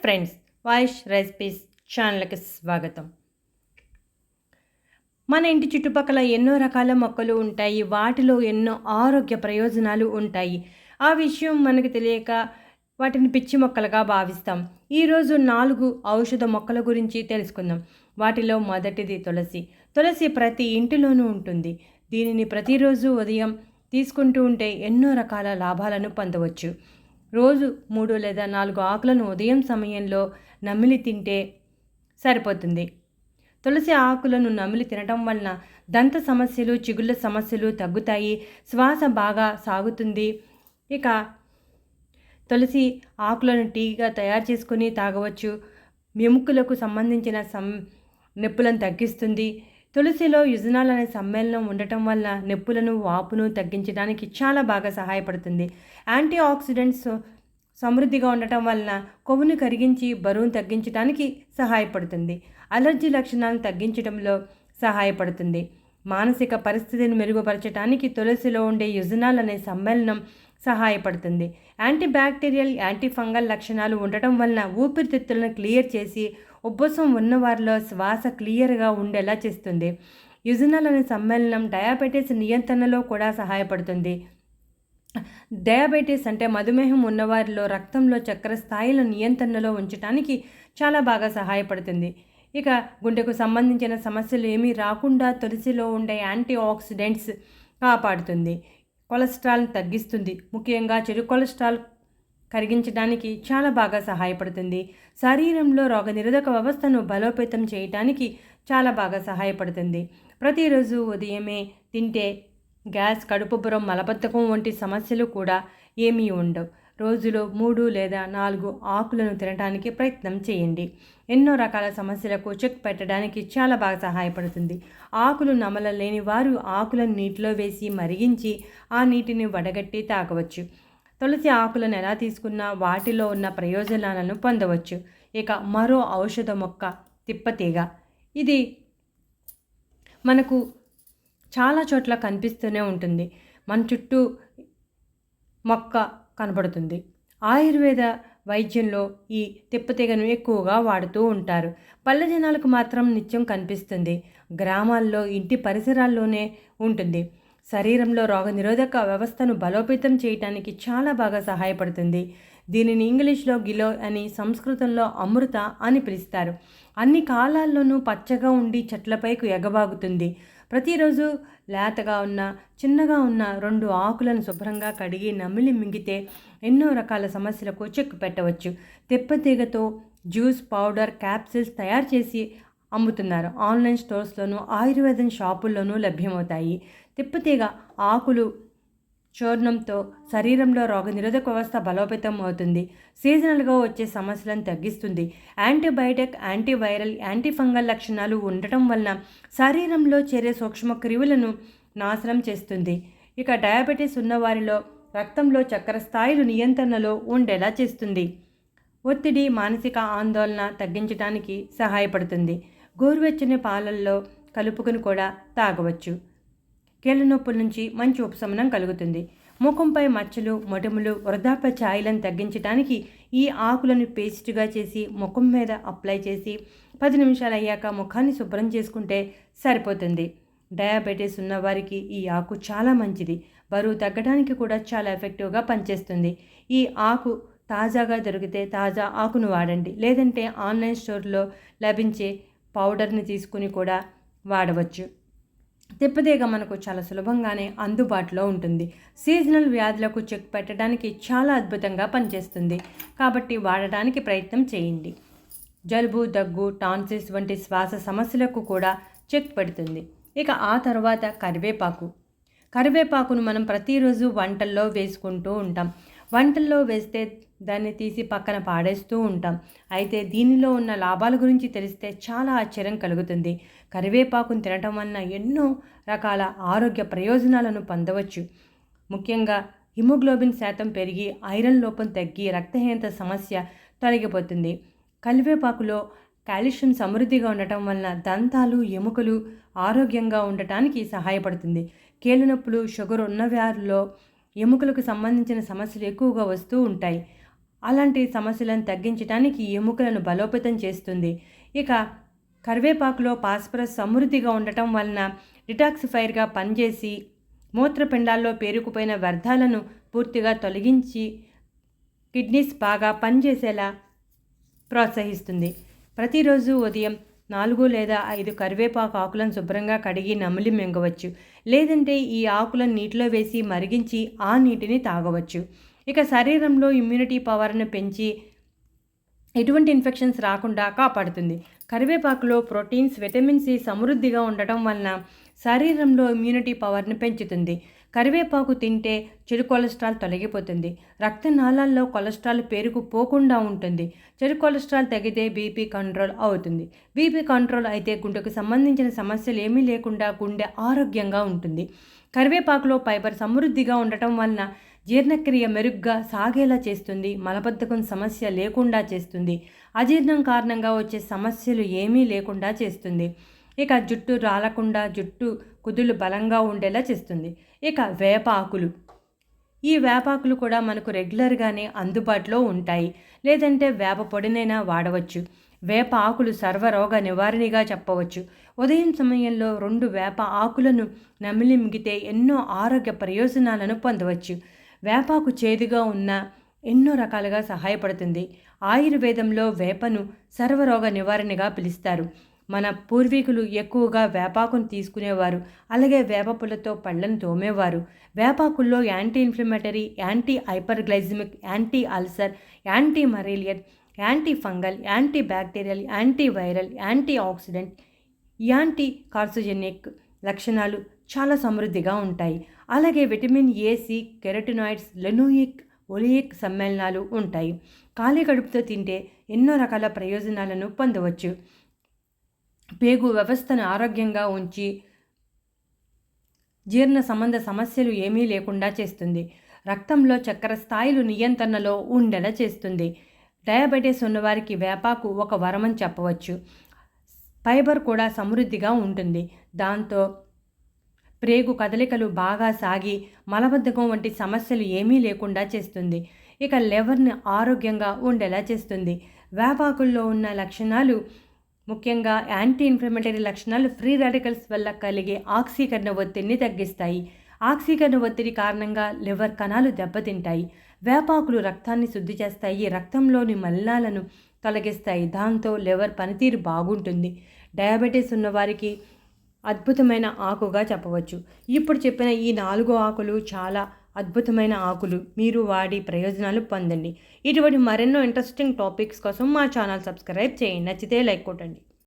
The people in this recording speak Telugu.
ఫ్రెండ్స్ వాయిస్ రెసిపీస్ ఛానల్కి స్వాగతం. మన ఇంటి చుట్టుపక్కల ఎన్నో రకాల మొక్కలు ఉంటాయి వాటిలో ఎన్నో ఆరోగ్య ప్రయోజనాలు ఉంటాయి. ఆ విషయం మనకు తెలియక వాటిని పిచ్చి మొక్కలుగా భావిస్తాం. ఈరోజు నాలుగు ఔషధ మొక్కల గురించి తెలుసుకుందాం. వాటిలో మొదటిది తులసి. తులసి ప్రతి ఇంటిలోనూ ఉంటుంది. దీనిని ప్రతిరోజు ఉదయం తీసుకుంటూ ఉంటే ఎన్నో రకాల లాభాలను పొందవచ్చు. రోజు మూడు లేదా నాలుగు ఆకులను ఉదయం సమయంలో నమిలి తింటే సరిపోతుంది. తులసి ఆకులను నమిలి తినటం వలన దంత సమస్యలు చిగుళ్ళ సమస్యలు తగ్గుతాయి శ్వాస బాగా సాగుతుంది. ఇక తులసి ఆకులను టీగా తయారు చేసుకుని తాగవచ్చు. ఎముకలకు సంబంధించిన సం నొప్పులను తగ్గిస్తుంది. తులసిలో యుజనాల్ అనే సమ్మేళనం ఉండటం వల్ల నొప్పులను వాపును తగ్గించడానికి చాలా బాగా సహాయపడుతుంది. యాంటీ ఆక్సిడెంట్స్ సమృద్ధిగా ఉండటం వలన కొవ్వును కరిగించి బరువును తగ్గించడానికి సహాయపడుతుంది. అలర్జీ లక్షణాలను తగ్గించడంలో సహాయపడుతుంది. మానసిక పరిస్థితిని మెరుగుపరచడానికి తులసిలో ఉండే యుజనాల్ అనే సమ్మేళనం సహాయపడుతుంది. యాంటీ బ్యాక్టీరియల్ యాంటీ ఫంగల్ లక్షణాలు ఉండటం వలన ఊపిరితిత్తులను క్లియర్ చేసి ఉబ్బసం ఉన్నవారిలో శ్వాస క్లియర్గా ఉండేలా చేస్తుంది. యుజనాల్ అనే సమ్మేళనం డయాబెటీస్ నియంత్రణలో కూడా సహాయపడుతుంది. డయాబెటీస్ అంటే మధుమేహం ఉన్నవారిలో రక్తంలో చక్కెర స్థాయిల నియంత్రణలో ఉంచడానికి చాలా బాగా సహాయపడుతుంది. ఇక గుండెకు సంబంధించిన సమస్యలు ఏమీ రాకుండా తులసిలో ఉండే యాంటీ ఆక్సిడెంట్స్ కాపాడుతుంది. కొలెస్ట్రాల్ని తగ్గిస్తుంది. ముఖ్యంగా చెడు కొలెస్ట్రాల్ కరిగించడానికి చాలా బాగా సహాయపడుతుంది. శరీరంలో రోగనిరోధక వ్యవస్థను బలోపేతం చేయడానికి చాలా బాగా సహాయపడుతుంది. ప్రతిరోజు ఉదయమే తింటే గ్యాస్ కడుపుపురం మలబద్ధకం వంటి సమస్యలు కూడా ఏమీ ఉండవు. రోజులో మూడు లేదా నాలుగు ఆకులను తినడానికి ప్రయత్నం చేయండి. ఎన్నో రకాల సమస్యలకు చెక్ పెట్టడానికి చాలా బాగా సహాయపడుతుంది. ఆకులు నమలలేని వారు ఆకులను నీటిలో వేసి మరిగించి ఆ నీటిని వడగట్టి తాగవచ్చు. తులసి ఆకులను ఎలా తీసుకున్నా వాటిలో ఉన్న ప్రయోజనాలను పొందవచ్చు. ఇక మరో ఔషధ మొక్క తిప్పతీగ. ఇది మనకు చాలా చోట్ల కనిపిస్తూనే ఉంటుంది. మన చుట్టూ మొక్క కనబడుతుంది. ఆయుర్వేద వైద్యంలో ఈ తిప్పతీగను ఎక్కువగా వాడుతూ ఉంటారు. పల్లె జనాలకు మాత్రం నిత్యం కనిపిస్తుంది. గ్రామాల్లో ఇంటి పరిసరాల్లోనే ఉంటుంది. శరీరంలో రోగనిరోధక వ్యవస్థను బలోపేతం చేయటానికి చాలా బాగా సహాయపడుతుంది. దీనిని ఇంగ్లీష్లో గిలో అని సంస్కృతంలో అమృత అని పిలుస్తారు. అన్ని కాలాల్లోనూ పచ్చగా ఉండి చెట్లపైకి ఎగబాగుతుంది. ప్రతిరోజు లేతగా ఉన్న చిన్నగా ఉన్న రెండు ఆకులను శుభ్రంగా కడిగి నమిలి మింగితే ఎన్నో రకాల సమస్యలకు చెక్ పెట్టవచ్చు. తెప్పతీగతో జ్యూస్ పౌడర్ క్యాప్సిల్స్ తయారు చేసి అమ్ముతున్నారు. ఆన్లైన్ స్టోర్స్లోనూ ఆయుర్వేదం షాపుల్లోనూ లభ్యమవుతాయి. తిప్పతీగ ఆకులు చూర్ణంతో శరీరంలో రోగనిరోధక వ్యవస్థ బలోపేతం అవుతుంది. సీజనల్గా వచ్చే సమస్యలను తగ్గిస్తుంది. యాంటీబయాటిక్ యాంటీవైరల్ యాంటీఫంగల్ లక్షణాలు ఉండటం వలన శరీరంలో చేరే సూక్ష్మ క్రిములను నాశనం చేస్తుంది. ఇక డయాబెటీస్ ఉన్నవారిలో రక్తంలో చక్కెర స్థాయిలు నియంత్రణలో ఉండేలా చేస్తుంది. ఒత్తిడి మానసిక ఆందోళన తగ్గించడానికి సహాయపడుతుంది. గోరువెచ్చని పాలల్లో కలుపుకుని కూడా తాగవచ్చు. కీళ్ళ నొప్పుల నుంచి మంచి ఉపశమనం కలుగుతుంది. ముఖంపై మచ్చలు మొటిములు వృద్ధాప్య ఛాయలను తగ్గించడానికి ఈ ఆకులను పేస్ట్గా చేసి ముఖం మీద అప్లై చేసి పది నిమిషాలు అయ్యాక ముఖాన్ని శుభ్రం చేసుకుంటే సరిపోతుంది. డయాబెటీస్ ఉన్నవారికి ఈ ఆకు చాలా మంచిది. బరువు తగ్గడానికి కూడా చాలా ఎఫెక్టివ్గా పనిచేస్తుంది. ఈ ఆకు తాజాగా దొరికితే తాజా ఆకును వాడండి. లేదంటే ఆన్లైన్ స్టోర్లో లభించే పౌడర్ని తీసుకుని కూడా వాడవచ్చు. తెప్పదేగ మనకు చాలా సులభంగానే అందుబాటులో ఉంటుంది. సీజనల్ వ్యాధులకు చెక్ పెట్టడానికి చాలా అద్భుతంగా పనిచేస్తుంది. కాబట్టి వాడడానికి ప్రయత్నం చేయండి. జలుబు దగ్గు టాన్సిల్స్ వంటి శ్వాస సమస్యలకు కూడా చెక్ పెడుతుంది. ఇక ఆ తర్వాత కరివేపాకు. కరివేపాకును మనం ప్రతిరోజు వంటల్లో వేసుకుంటూ ఉంటాం. వంటల్లో వేస్తే దాన్ని తీసి పక్కన పాడేస్తూ ఉంటాం. అయితే దీనిలో ఉన్న లాభాల గురించి తెలిస్తే చాలా ఆశ్చర్యం కలుగుతుంది. కరివేపాకును తినటం వలన ఎన్నో రకాల ఆరోగ్య ప్రయోజనాలను పొందవచ్చు. ముఖ్యంగా హిమోగ్లోబిన్ శాతం పెరిగి ఐరన్ లోపం తగ్గి రక్తహీనత సమస్య తొలగిపోతుంది. కరివేపాకులో కాల్షియం సమృద్ధిగా ఉండటం వలన దంతాలు ఎముకలు ఆరోగ్యంగా ఉండటానికి సహాయపడుతుంది. కీళ్ళ నొప్పులు షుగర్ ఉన్న వారిలో ఎముకలకు సంబంధించిన సమస్యలు ఎక్కువగా వస్తూ ఉంటాయి. అలాంటి సమస్యలను తగ్గించడానికి ఎముకలను బలోపేతం చేస్తుంది. ఇక కరివేపాకులో పాస్పరస్ సమృద్ధిగా ఉండటం వలన డిటాక్సిఫైర్గా పనిచేసి మూత్రపిండాల్లో పేరుకుపోయిన వ్యర్థాలను పూర్తిగా తొలగించి కిడ్నీస్ బాగా పనిచేసేలా ప్రోత్సహిస్తుంది. ప్రతిరోజు ఉదయం నాలుగు లేదా ఐదు కరివేపాకు ఆకులను శుభ్రంగా కడిగి నమిలి మింగవచ్చు. లేదంటే ఈ ఆకులను నీటిలో వేసి మరిగించి ఆ నీటిని తాగవచ్చు. ఇక శరీరంలో ఇమ్యూనిటీ పవర్ను పెంచి ఎటువంటి ఇన్ఫెక్షన్స్ రాకుండా కాపాడుతుంది. కరివేపాకులో ప్రోటీన్స్ విటమిన్ సి సమృద్ధిగా ఉండటం వలన శరీరంలో ఇమ్యూనిటీ పవర్ని పెంచుతుంది. కరివేపాకు తింటే చెడు కొలెస్ట్రాల్ తొలగిపోతుంది. రక్తనాళాల్లో కొలెస్ట్రాల్ పేరుకుపోకుండా ఉంటుంది. చెడు కొలెస్ట్రాల్ తగ్గితే బీపీ కంట్రోల్ అవుతుంది. బీపీ కంట్రోల్ అయితే గుండెకు సంబంధించిన సమస్యలు ఏమీ లేకుండా గుండె ఆరోగ్యంగా ఉంటుంది. కరివేపాకులో ఫైబర్ సమృద్ధిగా ఉండటం వలన జీర్ణక్రియ మెరుగ్గా సాగేలా చేస్తుంది. మలబద్ధకం సమస్య లేకుండా చేస్తుంది. అజీర్ణం కారణంగా వచ్చే సమస్యలు ఏమీ లేకుండా చేస్తుంది. ఇక జుట్టు రాలకుండా జుట్టు కుదులు బలంగా ఉండేలా చేస్తుంది. ఇక వేపాకులు. ఈ వేపాకులు కూడా మనకు రెగ్యులర్గానే అందుబాటులో ఉంటాయి. లేదంటే వేప పొడినైనా వాడవచ్చు. వేప ఆకులు సర్వరోగ నివారణగా చెప్పవచ్చు. ఉదయం సమయంలో రెండు వేప ఆకులను నమిలి మిగితే ఎన్నో ఆరోగ్య ప్రయోజనాలను పొందవచ్చు. వేపాకు చేదుగా ఉన్న ఎన్నో రకాలుగా సహాయపడుతుంది. ఆయుర్వేదంలో వేపను సర్వరోగ నివారణగా పిలుస్తారు. మన పూర్వీకులు ఎక్కువగా వేపాకును తీసుకునేవారు. అలాగే వేపపుల్లతో పళ్ళను తోమేవారు. వేపాకుల్లో anti inflammatory anti hyperglycemic anti ulcer anti malarial anti fungal anti bacterial anti viral anti oxidant anti carcinogenic లక్షణాలు చాలా సమృద్ధిగా ఉంటాయి. అలాగే vitamin A C carotenoids linoleic oleic సమ్మేళనాలు ఉంటాయి. ఖాళీ కడుపుతో తింటే ఎన్నో రకాల ప్రయోజనాలను పొందవచ్చు. పేగు వ్యవస్థను ఆరోగ్యంగా ఉంచి జీర్ణ సంబంధ సమస్యలు ఏమీ లేకుండా చేస్తుంది. రక్తంలో చక్కెర స్థాయిలు నియంత్రణలో ఉండేలా చేస్తుంది. డయాబెటీస్ ఉన్నవారికి వేపాకు ఒక వరమని చెప్పవచ్చు. ఫైబర్ కూడా సమృద్ధిగా ఉంటుంది. దాంతో ప్రేగు కదలికలు బాగా సాగి మలబద్ధకం వంటి సమస్యలు ఏమీ లేకుండా చేస్తుంది. ఇక లివర్ని ఆరోగ్యంగా ఉండేలా చేస్తుంది. వేపాకుల్లో ఉన్న లక్షణాలు ముఖ్యంగా యాంటీ ఇన్ఫ్లమేటరీ లక్షణాలు ఫ్రీ రాడికల్స్ వల్ల కలిగే ఆక్సీకరణ ఒత్తిడిని తగ్గిస్తాయి. ఆక్సీకరణ ఒత్తిడి కారణంగా లివర్ కణాలు దెబ్బతింటాయి. వేపాకులు రక్తాన్ని శుద్ధి చేస్తాయి. రక్తంలోని మలినాలను తొలగిస్తాయి. దాంతో లివర్ పనితీరు బాగుంటుంది. డయాబెటీస్ ఉన్నవారికి అద్భుతమైన ఆకుగా చెప్పవచ్చు. ఇప్పుడు చెప్పిన ఈ నాలుగు ఆకులు చాలా అద్భుతమైన ఆకులు. మీరు వాడి ప్రయోజనాలు పొందండి. ఇటువంటి మరెన్నో ఇంట్రెస్టింగ్ టాపిక్స్ కోసం మా ఛానల్ సబ్స్క్రైబ్ చేయండి. నచ్చితే లైక్ కొట్టండి.